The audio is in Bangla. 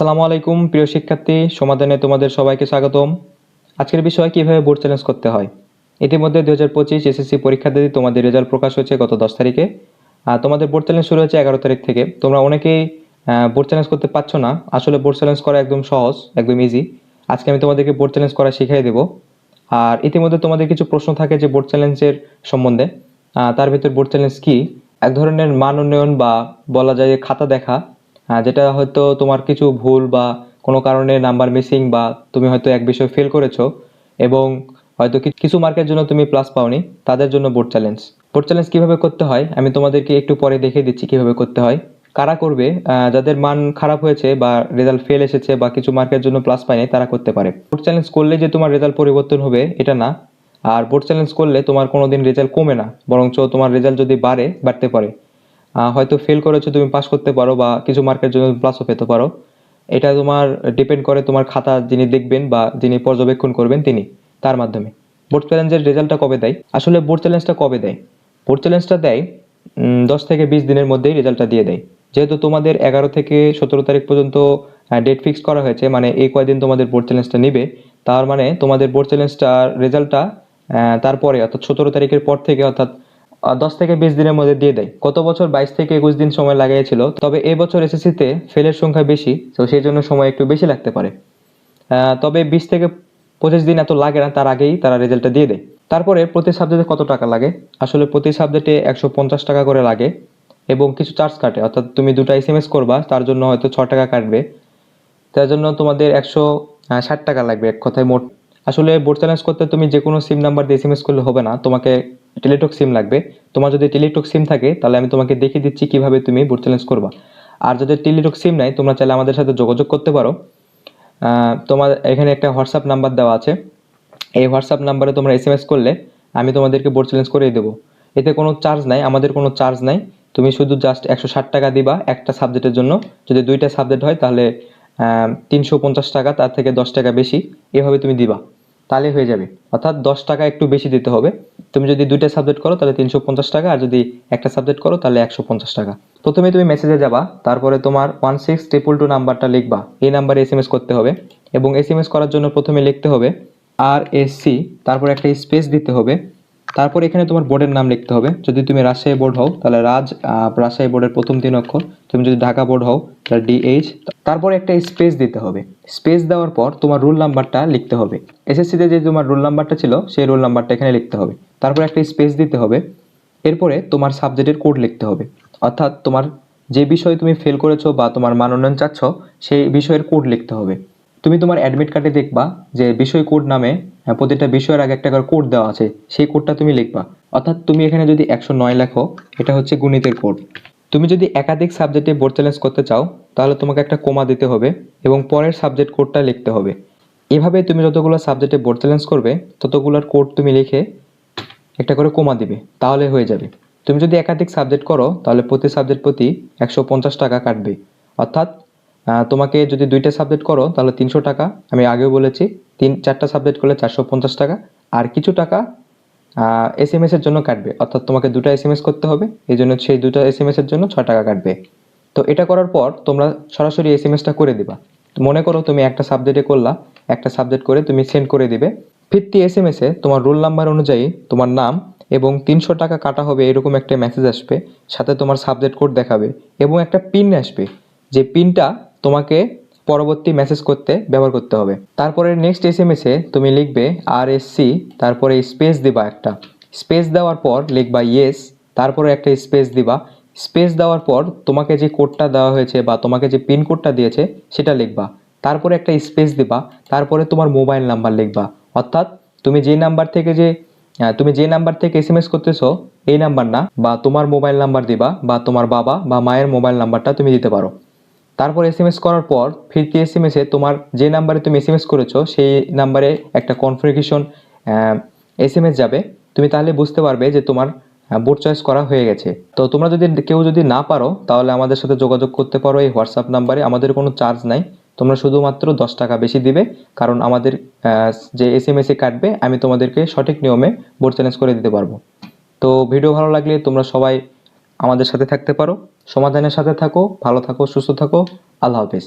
আসসালামু আলাইকুম, প্রিয় শিক্ষার্থী। সমাধানে তোমাদের সবাইকে স্বাগতম। আজকের বিষয় কীভাবে বোর্ড চ্যালেঞ্জ করতে হয়? ইতিমধ্যে দু হাজার পঁচিশ এসএসসি পরীক্ষার্থী তোমাদের রেজাল্ট প্রকাশ হয়েছে গত দশ তারিখে। আর তোমাদের বোর্ড চ্যালেঞ্জ শুরু হয়েছে এগারো তারিখ থেকে। তোমরা অনেকেই বোর্ড চ্যালেঞ্জ করতে পারছ না। আসলে বোর্ড চ্যালেঞ্জ করা একদম সহজ, একদম ইজি আজকে আমি তোমাদেরকে বোর্ড চ্যালেঞ্জ করা শিখিয়ে দেবো। আর ইতিমধ্যে তোমাদের কিছু প্রশ্ন থাকে যে বোর্ড চ্যালেঞ্জের সম্বন্ধে। তার ভিতর বোর্ড চ্যালেঞ্জ কি? এক ধরনের মান উন্নয়ন বা বলা যায় খাতা দেখা। যেটা হয়তো তোমার কিছু ভুল বা কোনো কারণে নাম্বার মিসিং বা তুমি হয়তো এক বিষয় ফেল করেছ এবং হয়তো কি- কিছু মার্কের জন্য তুমি প্লাস পাওনি তাদের জন্য বোর্ড চ্যালেঞ্জ বোর্ড চ্যালেঞ্জ কীভাবে করতে হয়? আমি তোমাদেরকে একটু পরে দেখিয়ে দিচ্ছি কীভাবে করতে হয়। কারা করবে? আহ, যাদের মান খারাপ হয়েছে বা রেজাল্ট ফেল এসেছে বা কিছু মার্কের জন্য প্লাস পায়নি তারা করতে পারে। বোর্ড চ্যালেঞ্জ করলে যে তোমার রেজাল্ট পরিবর্তন হবে এটা না। আর বোর্ড চ্যালেঞ্জ করলে তোমার কোনোদিন রেজাল্ট কমে না বরঞ্চ তোমার রেজাল্ট যদি বাড়ে বাড়তে পারে। আহ, হয়তো ফেল করেছ তুমি পাস করতে পারো বা কিছু মার্কের জন্য প্লাসও পেতে পারো। এটা তোমার ডিপেন্ড করে তোমার খাতা যিনি দেখবেন বা যিনি পর্যবেক্ষণ করবেন তিনি তার মাধ্যমে। বোর্ড চ্যালেঞ্জের রেজাল্টটা কবে দেয়? আসলে বোর্ড চ্যালেঞ্জটা কবে দেয়? বোর্ড চ্যালেঞ্জটা দেয় দশ থেকে বিশ দিনের মধ্যেই রেজাল্টটা দিয়ে দেয়। যেহেতু তোমাদের এগারো থেকে সতেরো তারিখ পর্যন্ত ডেট ফিক্স করা হয়েছে মানে এই কয়দিন তোমাদের বোর্ড চ্যালেঞ্জটা নিবে তার মানে তোমাদের বোর্ড চ্যালেঞ্জটার রেজাল্টটা তারপরে অর্থাৎ সতেরো তারিখের পর থেকে অর্থাৎ দশ থেকে বিশ দিনের মধ্যে দিয়ে দেয়। গত বছর বাইশ থেকে একুশ দিন সময় লাগিয়েছিল তবে এই বছর এসএসসিতে ফেলের সংখ্যা বেশি, তো সেই জন্য সময় একটু বেশি লাগতে পারে। তবে বিশ থেকে পঁচিশ দিন এত লাগে না, তার আগেই তারা রেজাল্টটা দিয়ে দেয়। তারপরে প্রতি সাবজেক্টে কত টাকা লাগে? আসলে প্রতি সাবজেক্টে একশো পঞ্চাশ টাকা করে লাগে, এবং কিছু চার্জ কাটে। অর্থাৎ তুমি দুটো এস এম এস করবা, তার জন্য হয়তো ছ টাকা কাটবে। তার জন্য তোমাদের একশো ষাট টাকা লাগবে এক কথায় মোট। আসলে বোর্ড চ্যালেঞ্জ করতে তুমি যে কোনো সিম নাম্বার দিয়ে এস এম এস করলে হবে না, তোমাকে টেলিটক সিম লাগবে। তোমার যদি টেলিটক সিম থাকে, তাহলে আমি তোমাকে দেখিয়ে দিচ্ছি কীভাবে তুমি বোর্ড চ্যালেঞ্জ করবা। আর যদি টেলিটক সিম নাই, তোমরা চাইলে আমাদের সাথে যোগাযোগ করতে পারো। তোমার এখানে একটা হোয়াটসঅ্যাপ নাম্বার দেওয়া আছে। এই হোয়াটসঅ্যাপ নাম্বারে তোমরা এস এম এস করলে আমি তোমাদেরকে বোর্ড চ্যালেঞ্জ করিয়ে দেবো। এতে কোনো চার্জ নাই, আমাদের কোনো চার্জ নাই। তুমি শুধু জাস্ট একশো ষাট টাকা দিবা একটা সাবজেক্টের জন্য। যদি দুইটা সাবজেক্ট হয়, তাহলে তিনশো পঞ্চাশ টাকা, তার থেকে দশ টাকা বেশি। এভাবে তুমি দিবা। তাহলে হয়ে যাবে। অর্থাৎ দশ টাকা একটু বেশি দিতে হবে। তুমি যদি দুইটা সাবজেক্ট করো, তাহলে তিনশো পঞ্চাশ টাকা, আর যদি একটা সাবজেক্ট করো, তাহলে একশো পঞ্চাশ টাকা। প্রথমে তুমি মেসেজে যাবা, তারপরে তোমার ওয়ান সিক্স ট্রিপল টু নাম্বারটা লিখবা। এই নাম্বারে এস এম এস করতে হবে এবং এস এম এস করার জন্য প্রথমে লিখতে হবে আর এস সি তারপর একটা স্পেস দিতে হবে। তারপর এখানে তোমার বোর্ডের নাম লিখতে হবে। যদি তুমি রাজশাহী বোর্ড হও, তাহলে রাজ রাজশাহী বোর্ডের প্রথম তিন অক্ষর। তুমি যদি ঢাকা বোর্ড হও, তাহলে ডিএইচ তারপর একটা স্পেস দিতে হবে। স্পেস দেওয়ার পর তোমার রোল নাম্বারটা লিখতে হবে। এসএসসিতে যে তোমার রোল নাম্বারটা ছিল, সেই রোল নাম্বারটা এখানে লিখতে হবে। তারপর একটা স্পেস দিতে হবে। এরপরে তোমার সাবজেক্টের কোড লিখতে হবে। অর্থাৎ তোমার যে বিষয়ে তুমি ফেল করেছ বা তোমার মান উন্নয়ন চাচ্ছ, সেই বিষয়ের কোড লিখতে হবে। তুমি তোমার অ্যাডমিট কার্ডে দেখবা যে বিষয় কোড নামে প্রতিটা বিষয়ের আগে একটা করে কোড দেওয়া আছে, সেই কোডটা তুমি লিখবা। অর্থাৎ তুমি এখানে যদি একশো নয় লেখো, এটা হচ্ছে গণিতের কোড তুমি যদি একাধিক সাবজেক্টে বোর্ড চ্যালেঞ্জ করতে চাও, তাহলে তোমাকে একটা কোমা দিতে হবে এবং পরের সাবজেক্ট কোডটা লিখতে হবে। এভাবে তুমি যতগুলো সাবজেক্টে বোর্ড চ্যালেঞ্জ করবে, ততগুলোর কোড তুমি লিখে একটা করে কমা দিবে, তাহলে হয়ে যাবে। তুমি যদি একাধিক সাবজেক্ট করো, তাহলে প্রতি সাবজেক্ট প্রতি একশো পঞ্চাশ টাকা কাটবে। অর্থাৎ তোমাকে যদি দুইটা সাবজেক্ট করো, তাহলে তিনশো টাকা। আমি আগেও বলেছি, তিন, চারটা সাবজেক্ট করলে চারশো পঞ্চাশ টাকা। আর কিছু টাকা এস এম এর জন্য কাটবে। অর্থাৎ তোমাকে দুটো এস এম এস করতে হবে। এই জন্য সেই দুটো এস এম এর জন্য ছ টাকা কাটবে। তো এটা করার পর তোমরা সরাসরি এস এম এসটা করে দিবা। মনে করো তুমি একটা সাবজেক্টে করলা, একটা সাবজেক্ট করে তুমি সেন্ড করে দিবে। ফিরতি এস এম এসে তোমার রোল নাম্বার অনুযায়ী তোমার নাম এবং তিনশো টাকা কাটা হবে এরকম একটা মেসেজ আসবে। সাথে তোমার সাবজেক্ট কোড দেখাবে এবং একটা পিন আসবে। যে পিনটা তোমাকে পরবর্তী মেসেজ করতে ব্যবহার করতে হবে। তারপরে নেক্সট এস এম এসে তুমি লিখবে আর এস সি তারপরে স্পেস দিবা একটা। স্পেস দেওয়ার পর লিখবা ইয়েস তারপরে একটা স্পেস দিবা। স্পেস দেওয়ার পর তোমাকে যে কোডটা দেওয়া হয়েছে বা তোমাকে যে পিন কোডটা দিয়েছে, সেটা লিখবা। তারপরে একটা স্পেস দিবা। তারপরে তোমার মোবাইল নাম্বার লিখবা। অর্থাৎ তুমি যে নাম্বার থেকে যে তুমি যে নাম্বার থেকে এস এম এস করতেছো, এই নাম্বার না, বা তোমার মোবাইল নাম্বার দিবা, বা তোমার বাবা বা মায়ের মোবাইল নাম্বারটা তুমি দিতে পারো। তারপর এস এম এস করার পর ফিরতি এস এম এসে তোমার যে নাম্বারে তুমি এস এম এস করেছ, সেই নাম্বারে একটা কনফিগারেশন এস এম এস যাবে। তুমি তাহলে বুঝতে পারবে যে তোমার বোর্ড চয়েস করা হয়ে গেছে। তো তোমরা যদি কেউ যদি না পারো, তাহলে আমাদের সাথে যোগাযোগ করতে পারো এই হোয়াটসঅ্যাপ নাম্বারে আমাদের কোনো চার্জ নাই। তোমরা শুধুমাত্র দশ টাকা বেশি দিবে। কারণ আমাদের যে এস এম এসে কাটবে, আমি তোমাদেরকে সঠিক নিয়মে বোর্ড চ্যালেঞ্জ করে দিতে পারব। তো ভিডিও ভালো লাগলে তোমরা সবাই আমাদের সাথে থাকতে পারো। সমাধানের সাথে থাকো ভালো থাকো সুস্থ থাকো। আল্লাহ হাফেজ।